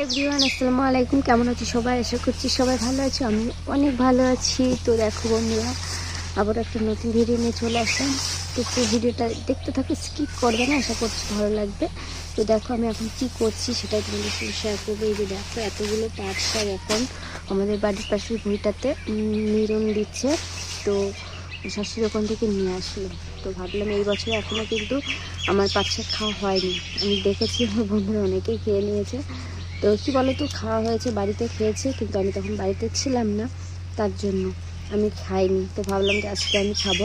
Everyone, আসসালামু আলাইকুম। কেমন আছো সবাই? আশা করছি সবাই ভালো আছো। আমি অনেক ভালো আছি। তো দেখো বন্ধুরা, আবার একটা নতুন ভিডিও নিয়ে চলে আসলাম। তো পুরো ভিডিওটা দেখতে থাকো স্কিপ করবে না, আশা করছি ভালো লাগবে। তো দেখো আমি এখন কি করছি সেটাই তোমাদের সাথে শেয়ার করব। এই যে দেখো, এতগুলো পাট এখন আমাদের বাড়ির পাশের ভুঁইটাতে নিরন দিচ্ছে। তো শাশুড়ি ওখান থেকে নিয়ে আসলো। তো ভাবলাম এই বছর এখনও কিন্তু আমার পাট খাওয়া হয়নি। আমি দেখেছি, আমার বন্ধুরা অনেকেই খেয়ে নিয়েছে। তো কী বলো তো খাওয়া হয়েছে, বাড়িতে খেয়েছে, কিন্তু আমি তখন বাড়িতে ছিলাম না, তার জন্য আমি খাইনি। তো ভাবলাম যে আজকে আমি খাব।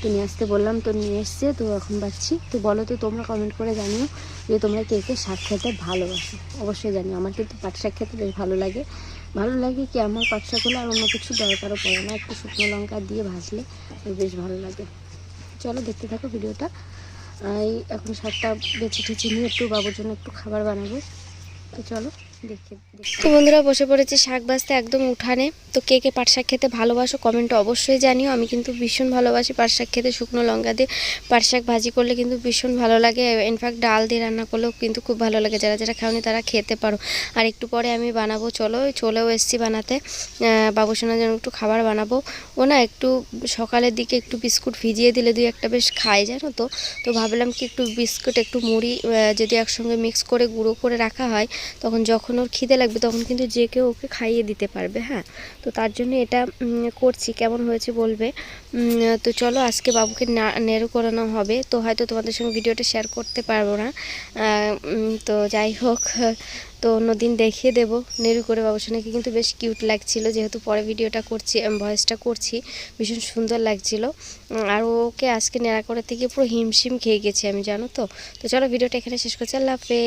তো নিয়ে আসতে বললাম, তো নিয়ে এসছে, তো এখন পাচ্ছি। তো বলো তো, তোমরা কমেন্ট করে জানিও যে তোমরা কে কে শাক খেতে ভালোবাসো। অবশ্যই জানিও, আমার কিন্তু পাট শাক খেতে বেশ ভালো লাগে। ভালো লাগে কি আমার পাট শাক হলে আর অন্য কিছু দরকারও পড়ে না, একটু শুকনো লঙ্কা দিয়ে ভাজলে বেশ ভালো লাগে। চলো দেখতে থাকো ভিডিওটা। এখন শাকটা বেছে টেছে নিয়ে একটু বাবুর জন্য একটু খাবার বানাবো। তো চলো তো বন্ধুরা, বসে পড়েছি শাক বাজতে একদম উঠানে। তো কে কে পাট শাক খেতে ভালোবাসো কমেন্টে অবশ্যই জানিও। আমি কিন্তু ভীষণ ভালোবাসি পাট শাক খেতে, শুকনো লঙ্কা দিয়ে পাট শাক ভাজি করলে কিন্তু ভীষণ ভালো লাগে। ইনফ্যাক্ট ডাল দিয়ে রান্না করলেও কিন্তু খুব ভালো লাগে। যারা যারা খাওনি তারা খেতে পারো। আর একটু পরে আমি বানাবো, চলো, চলেও এসছি বানাতে। বাবুসোনার জন্য একটু খাবার বানাবো। ও না একটু সকালের দিকে একটু বিস্কুট ভিজিয়ে দিলে দুই একটা বেশ খায়, জানো তো? তো ভাবলাম কি একটু বিস্কুট, একটু মুড়ি যদি একসঙ্গে মিক্স করে, গুঁড়ো করে রাখা হয়, তখন যখন ওর খিদে লাগবে তখন কিন্তু যে কেউ ওকে খাইয়ে দিতে পারবে হ্যাঁ? তো তার জন্য এটা করছি। কেমন হয়েছে বলবে? তো চলো আজকে বাবুকে না- নেড়ু করানো হবে। তো হয়তো তোমাদের সঙ্গে ভিডিওটা শেয়ার করতে পারব না। তো যাই হোক, তো অন্যদিন দেখিয়ে দেব। নেড়ু করে বাবুর বাবুসোনাকে কিন্তু বেশ কিউট লাগছিল। যেহেতু পরে ভিডিওটা করছি ভয়েসটা করছি, ভীষণ সুন্দর লাগছিল। আর ওকে আজকে নেড়া করে থেকে পুরো হিমশিম খেয়ে গেছি আমি, জানো তো? তো চলো ভিডিওটা এখানে শেষ করছি। আল্লাহ হাফেজ।